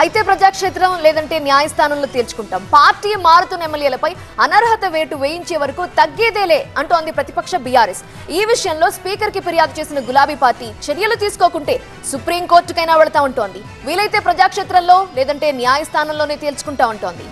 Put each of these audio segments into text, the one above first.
అయితే ప్రజాక్షేత్రం లేదంటే న్యాయస్థానంలో తేల్చుకుంటాం. పార్టీ మారుతున్న ఎమ్మెల్యేలపై అనర్హత వేటు వేయించే వరకు తగ్గేదేలే అంటోంది ప్రతిపక్ష బీఆర్ఎస్. ఈ విషయంలో స్పీకర్కి ఫిర్యాదు చేసిన గులాబీ పార్టీ చర్యలు తీసుకోకుంటే సుప్రీంకోర్టుకైనా వెళతా ఉంటోంది. వీలైతే ప్రజాక్షేత్రంలో లేదంటే న్యాయస్థానంలోనే తేల్చుకుంటా ఉంటోంది.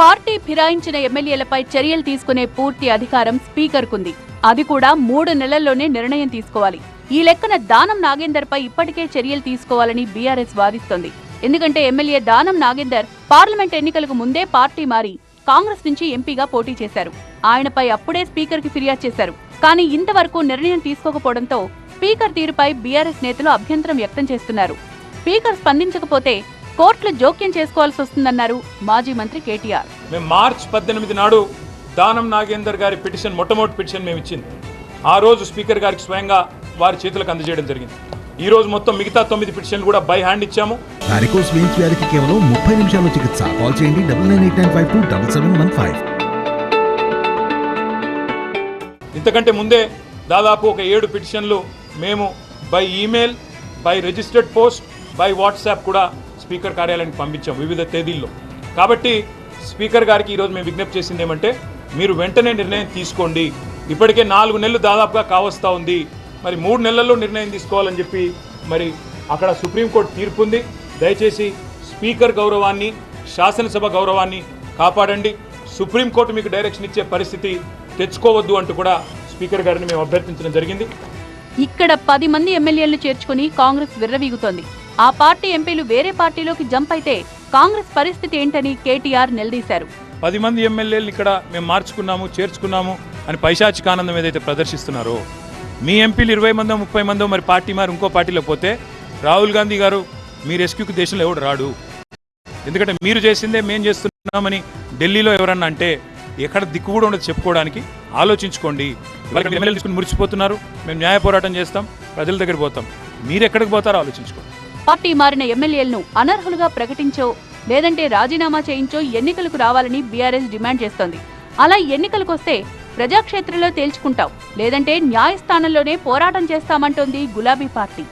పార్టీ ఫిరాయించిన ఎమ్మెల్యేలపై చర్యలు తీసుకునే పూర్తి అధికారం స్పీకర్కుంది. అది కూడా మూడు నెలల్లోనే నిర్ణయం తీసుకోవాలి. ఈ లెక్కన దానం నాగేందర్ పై ఇప్పటికే చర్యలు తీసుకోవాలని బీఆర్ఎస్ వాదిస్తోంది. ఎందుకంటే ఎమ్మెల్యే దానం నాగేందర్ పార్లమెంట్ ఎన్నికలకు ముందే పార్టీ మారి కాంగ్రెస్ నుంచి ఎంపీగా పోటీ చేశారు. ఆయనపై అప్పుడే స్పీకర్కి ఫిర్యాదు చేశారు. కానీ ఇంతవరకు నిర్ణయం తీసుకోకపోవడంతో స్పీకర్ తీరుపై బీఆర్ఎస్ నేతలు అభ్యంతరం వ్యక్తం చేస్తున్నారు. స్పీకర్ స్పందించకపోతే కోర్టులు జోక్యం చేసుకోవాల్సి వస్తుందన్నారు మాజీ మంత్రి కేటీఆర్. మేము మార్చ్ పద్దెనిమిది నాడు దానం నాగేందర్ గారి పిటిషన్ మొట్టమొదటి పిటిషన్ మేము ఇచ్చింది. ఆ రోజు స్పీకర్ గారికి స్వయంగా వారి చేతులకు అందజేయడం జరిగింది. ఈ రోజు మొత్తం మిగతా తొమ్మిది పిటిషన్లు కూడా బై హ్యాండ్ ఇచ్చాము. వారికోస్ వెయిన్స్ వ్యాధికి కేవలం ముప్పై నిమిషాల్లో చికిత్స. కాల్ చేయండి double nine eight nine five two double seven one five. ఇంతకంటే ముందే దాదాపు ఒక ఏడు పిటిషన్లు మేము by email by registered post by WhatsApp కూడా స్పీకర్ కార్యాలయానికి పంపించాం వివిధ తేదీల్లో. కాబట్టి స్పీకర్ గారికి ఈరోజు మేము విజ్ఞప్తి చేసింది ఏమంటే మీరు వెంటనే నిర్ణయం తీసుకోండి. ఇప్పటికే నాలుగు నెలలు దాదాపుగా కావస్తా ఉంది. మరి మూడు నెలల్లో నిర్ణయం తీసుకోవాలని చెప్పి మరి అక్కడ సుప్రీంకోర్టు తీర్పు ఉంది. దయచేసి స్పీకర్ గౌరవాన్ని శాసనసభ గౌరవాన్ని కాపాడండి. సుప్రీంకోర్టు మీకు డైరెక్షన్ ఇచ్చే పరిస్థితి తెచ్చుకోవద్దు అంటూ కూడా స్పీకర్ గారిని మేము అభ్యర్థించడం జరిగింది. ఇక్కడ పది మంది ఎమ్మెల్యేలను చేర్చుకుని కాంగ్రెస్ విర్రవీగుతోంది. ఆ పార్టీ ఎంపీలు వేరే పార్టీలోకి జంప్ అయితే కాంగ్రెస్ పరిస్థితి ఏంటని కేటీఆర్ నిలదీశారు. పది మంది ఎమ్మెల్యేలు ఇక్కడ మేము మార్చుకున్నాము చేర్చుకున్నాము అని పైశాచిక ఆనందం ఏదైతే ప్రదర్శిస్తున్నారో మీ ఎంపీలు ఇరవై మందో ముప్పై మందో మరి పార్టీ మారి ఇంకో పార్టీలో పోతే రాహుల్ గాంధీ గారు మీ రెస్క్యూకి దేశంలో ఎవడు రాడు? ఎందుకంటే మీరు చేసిందే మేము చేస్తున్నామని ఢిల్లీలో ఎవరన్నా అంటే ఎక్కడ దిక్కు కూడా ఉండదు చెప్పుకోవడానికి. ఆలోచించుకోండి. వాళ్ళకి ఎమ్మెల్యేలు తీసుకుని మురిచిపోతున్నారు మేము న్యాయ పోరాటం చేస్తాం. ప్రజల దగ్గర పోతాం. మీరు ఎక్కడికి పోతారో ఆలోచించుకోండి. పార్టీ మారిన ఎమ్మెల్యేలను అనర్హులుగా ప్రకటించో లేదంటే రాజీనామా చేయించో ఎన్నికలకు రావాలని బీఆర్ఎస్ డిమాండ్ చేస్తోంది. అలా ఎన్నికలకొస్తే ప్రజాక్షేత్రంలో తేల్చుకుంటాం. లేదంటే న్యాయస్థానంలోనే పోరాటం చేస్తామంటోంది గులాబీ పార్టీ.